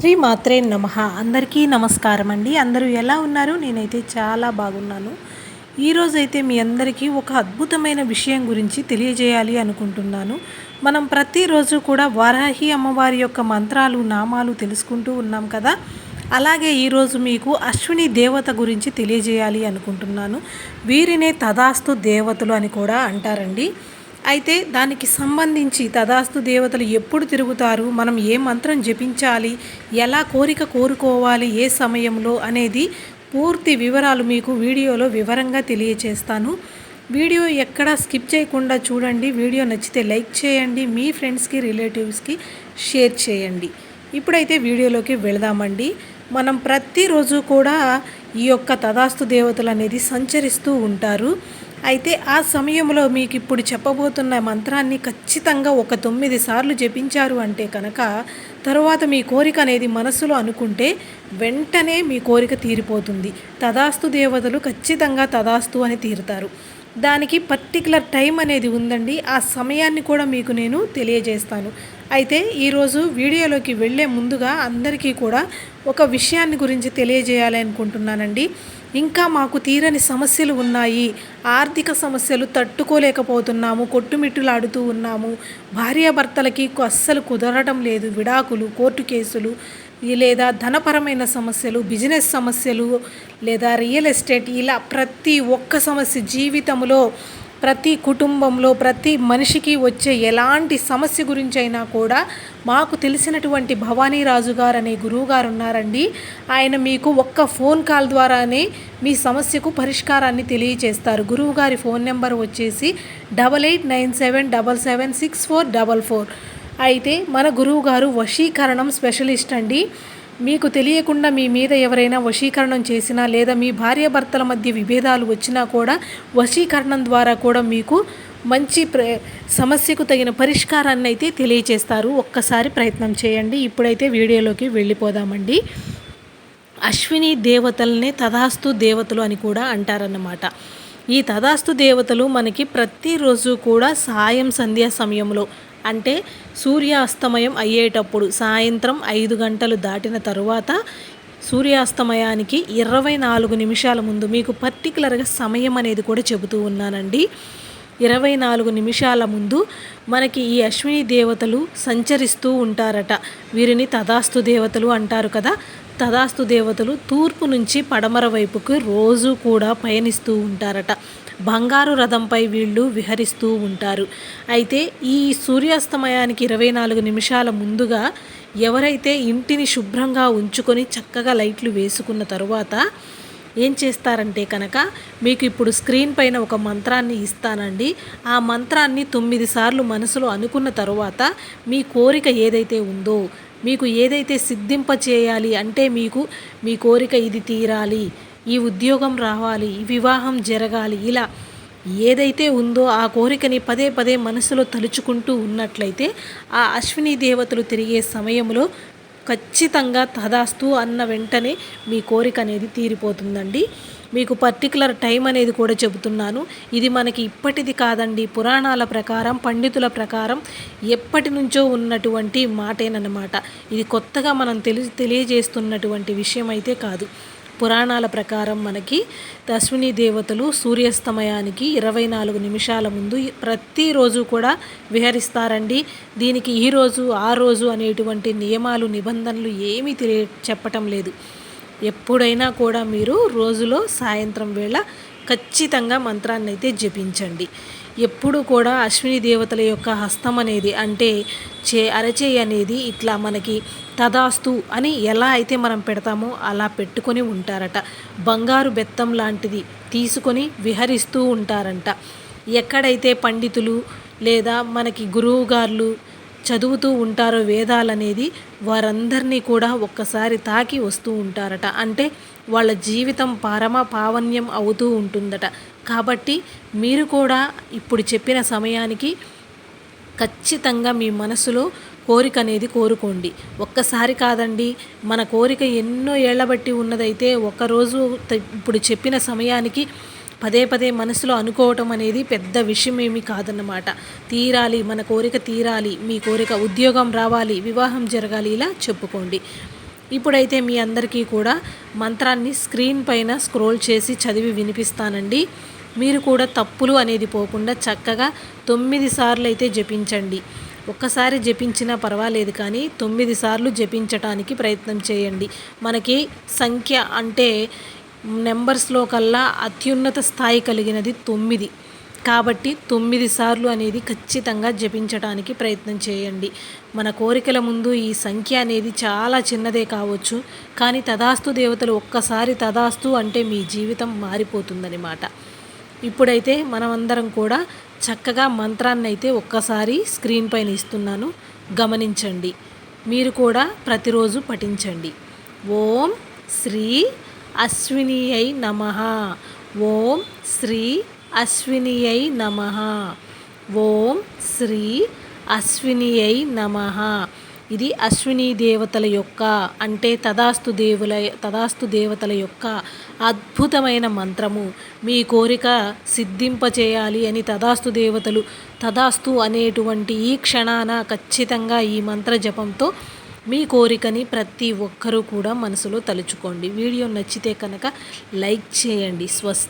శ్రీ మాత్రే నమ. అందరికీ నమస్కారం అండి అందరూ ఎలా ఉన్నారు? నేనైతే చాలా బాగున్నాను. ఈరోజైతే మీ అందరికీ ఒక అద్భుతమైన విషయం గురించి తెలియజేయాలి అనుకుంటున్నాను. మనం ప్రతిరోజు కూడా వారాహి అమ్మవారి యొక్క మంత్రాలు నామాలు తెలుసుకుంటూ ఉన్నాం కదా? అలాగే ఈరోజు మీకు అశ్విని దేవత గురించి తెలియజేయాలి అనుకుంటున్నాను. వీరినే తదాస్తు దేవతలు అని కూడా అంటారండి. అయితే దానికి సంబంధించి తదాస్తు దేవతలు ఎప్పుడు తిరుగుతారు? మనం ఏ మంత్రం జపించాలి? ఎలా కోరిక కోరుకోవాలి? ఏ సమయంలో? అనేది పూర్తి వివరాలు మీకు వీడియోలో వివరంగా తెలియచేస్తాను. వీడియో ఎక్కడా స్కిప్ చేయకుండా చూడండి. వీడియో నచ్చితే లైక్ చేయండి. మీ ఫ్రెండ్స్కి రిలేటివ్స్కి షేర్ చేయండి. ఇప్పుడైతే వీడియోలోకి వెళదామండి. మనం ప్రతిరోజు కూడా ఈ యొక్క తదాస్తు దేవతలు అనేది సంచరిస్తూ ఉంటారు. అయితే ఆ సమయంలో మీకు ఇప్పుడు చెప్పబోతున్న మంత్రాన్ని ఖచ్చితంగా ఒక తొమ్మిది సార్లు జపించారు అంటే కనుక తరువాత మీ కోరిక అనేది మనసులో అనుకుంటే వెంటనే మీ కోరిక తీరిపోతుంది. తదాస్తు దేవతలు ఖచ్చితంగా తదాస్తు అని తీరుతారు. దానికి పర్టికులర్ టైం అనేది ఉందండి. ఆ సమయాన్ని కూడా మీకు నేను తెలియజేస్తాను. అయితే ఈరోజు వీడియోలోకి వెళ్ళే ముందుగా అందరికీ కూడా ఒక విషయాన్ని గురించి తెలియజేయాలి అనుకుంటున్నానండి. ఇంకా మాకు తీరని సమస్యలు ఉన్నాయి. ఆర్థిక సమస్యలు తట్టుకోలేకపోతున్నాము. కొట్టుమిట్టులాడుతూ ఉన్నాము. భార్యాభర్తలకి అస్సలు కుదరడం లేదు. విడాకులు కోర్టు కేసులు లేదా ధనపరమైన సమస్యలు బిజినెస్ సమస్యలు లేదా రియల్ ఎస్టేట్ ఇలా ప్రతి ఒక్క సమస్య జీవితంలో ప్రతి కుటుంబంలో ప్రతి మనిషికి వచ్చే ఎలాంటి సమస్య గురించి అయినా కూడా మాకు తెలిసినటువంటి భవానీ రాజు గారు అనే గురువుగారు ఉన్నారండి. ఆయన మీకు ఒక్క ఫోన్ కాల్ ద్వారానే మీ సమస్యకు పరిష్కారాన్ని తెలియచేస్తారు. గురువుగారి ఫోన్ నెంబర్ వచ్చేసి double eight nine seven double seven six four double four. అయితే మన గురువు గారు వశీకరణం స్పెషలిస్ట్ అండి. మీకు తెలియకుండా మీ మీద ఎవరైనా వశీకరణం చేసినా లేదా మీ భార్యాభర్తల మధ్య విభేదాలు వచ్చినా కూడా వశీకరణం ద్వారా కూడా మీకు మంచి ప్ర సమస్యకు తగిన పరిష్కారాన్ని అయితే తెలియచేస్తారు. ఒక్కసారి ప్రయత్నం చేయండి. ఇప్పుడైతే వీడియోలోకి వెళ్ళిపోదామండి. అశ్విని దేవతలనే తదాస్తు దేవతలు అని కూడా అంటారన్నమాట. ఈ తదాస్తు దేవతలు మనకి ప్రతిరోజు కూడా సాయం సంధ్యా సమయంలో అంటే సూర్యాస్తమయం అయ్యేటప్పుడు సాయంత్రం ఐదు గంటలు దాటిన తరువాత సూర్యాస్తమయానికి ఇరవై నాలుగు నిమిషాల ముందు మీకు పర్టికులర్గా సమయం అనేది కూడా చెబుతూ ఉన్నానండి. ఇరవై నాలుగు నిమిషాల ముందు మనకి ఈ అశ్విని దేవతలు సంచరిస్తూ ఉంటారట. వీరిని తదాస్తు దేవతలు అంటారు కదా. తదాస్తు దేవతలు తూర్పు నుంచి పడమర వైపుకు రోజు కూడా పయనిస్తూ ఉంటారట. బంగారు రథంపై వీళ్ళు విహరిస్తూ ఉంటారు. అయితే ఈ సూర్యాస్తమయానికి ఇరవై నాలుగు నిమిషాల ముందుగా ఎవరైతే ఇంటిని శుభ్రంగా ఉంచుకొని చక్కగా లైట్లు వేసుకున్న తరువాత ఏం చేస్తారంటే కనుక మీకు ఇప్పుడు స్క్రీన్ పైన ఒక మంత్రాన్ని ఇస్తానండి. ఆ మంత్రాన్ని తొమ్మిది సార్లు మనసులో అనుకున్న తరువాత మీ కోరిక ఏదైతే ఉందో మీకు ఏదైతే సిద్ధింప చేయాలి అంటే మీకు మీ కోరిక ఇది తీరాలి ఈ ఉద్యోగం రావాలి ఈ వివాహం జరగాలి ఇలా ఏదైతే ఉందో ఆ కోరికని పదే పదే మనసులో తలుచుకుంటూ ఉన్నట్లయితే ఆ అశ్విని దేవతలు తిరిగే సమయంలో ఖచ్చితంగా తదాస్తు అన్న వెంటనే మీ కోరిక అనేది తీరిపోతుందండి. మీకు పర్టికులర్ టైం అనేది కూడా చెబుతున్నాను. ఇది మనకి ఇప్పటిది కాదండి. పురాణాల ప్రకారం పండితుల ప్రకారం ఎప్పటి నుంచో ఉన్నటువంటి మాటేనమాట ఇది కొత్తగా మనం తెలి తెలియజేస్తున్నటువంటి విషయం అయితే కాదు. పురాణాల ప్రకారం మనకి అశ్విని దేవతలు సూర్యాస్తమయానికి ఇరవై నాలుగు నిమిషాల ముందు ప్రతిరోజు కూడా విహరిస్తారండి. దీనికి ఈ రోజు ఆ రోజు అనేటువంటి నియమాలు నిబంధనలు ఏమీ తెలియ చెప్పటం లేదు. ఎప్పుడైనా కూడా మీరు రోజులో సాయంత్రం వేళ ఖచ్చితంగా మంత్రాన్ని అయితే జపించండి. ఎప్పుడు కూడా అశ్విని దేవతల యొక్క హస్తం అనేది అంటే చే అరచేయి అనేది ఇట్లా మనకి తదాస్తు అని ఎలా అయితే మనం పెడతామో అలా పెట్టుకొని ఉంటారట. బంగారు బెత్తం లాంటిది తీసుకొని విహరిస్తూ ఉంటారంట. ఎక్కడైతే పండితులు లేదా మనకి గురువుగారులు చదువుతూ ఉంటారో వేదాలనేది వారందరినీ కూడా ఒక్కసారి తాకి వస్తూ ఉంటారట. అంటే వాళ్ళ జీవితం పరమ పావన్యం అవుతూ ఉంటుందట. కాబట్టి మీరు కూడా ఇప్పుడు చెప్పిన సమయానికి ఖచ్చితంగా మీ మనసులో కోరిక అనేది కోరుకోండి. ఒక్కసారి కాదండి మన కోరిక ఎన్నో ఏళ్ళ బట్టి ఉన్నదైతే ఒకరోజు ఇప్పుడు చెప్పిన సమయానికి పదే పదే మనసులో అనుకోవటం అనేది పెద్ద విషయం ఏమీ కాదన్నమాట. తీరాలి మన కోరిక తీరాలి మీ కోరిక ఉద్యోగం రావాలి వివాహం జరగాలి ఇలా చెప్పుకోండి. ఇప్పుడైతే మీ అందరికీ కూడా మంత్రాన్ని స్క్రీన్ పైన స్క్రోల్ చేసి చదివి వినిపిస్తానండి. మీరు కూడా తప్పులు అనేది పోకుండా చక్కగా తొమ్మిది సార్లు అయితే జపించండి. ఒక్కసారి జపించినా పర్వాలేదు కానీ తొమ్మిది సార్లు జపించటానికి ప్రయత్నం చేయండి. మనకి సంఖ్య అంటే నెంబర్స్లో కల్లా అత్యున్నత స్థాయి కలిగినది తొమ్మిది. కాబట్టి తొమ్మిది సార్లు అనేది ఖచ్చితంగా జపించడానికి ప్రయత్నం చేయండి. మన కోరికల ముందు ఈ సంఖ్య అనేది చాలా చిన్నదే కావచ్చు కానీ తదాస్తు దేవతలు ఒక్కసారి తదాస్తు అంటే మీ జీవితం మారిపోతుందనమాట ఇప్పుడైతే మనమందరం కూడా చక్కగా మంత్రాన్ని అయితే ఒక్కసారి స్క్రీన్ పైన ఇస్తున్నాను. గమనించండి. మీరు కూడా ప్రతిరోజు పఠించండి. ఓం శ్రీ అశ్విని అయి నమ. ఓం శ్రీ అశ్వినియై నమ. ఓం శ్రీ అశ్వినియై నమ. ఇది అశ్విని దేవతల యొక్క అంటే తదాస్తు దేవుల తదాస్తు దేవతల యొక్క అద్భుతమైన మంత్రము. మీ కోరిక సిద్ధింపచేయాలి అని తదాస్తు దేవతలు తదాస్తు అనేటువంటి ఈ క్షణాన ఖచ్చితంగా ఈ మంత్ర జపంతో మీ కోరికని ప్రతి ఒక్కరూ కూడా మనసులో తలుచుకోండి. వీడియో నచ్చితే కనుక లైక్ చేయండి. స్వస్తి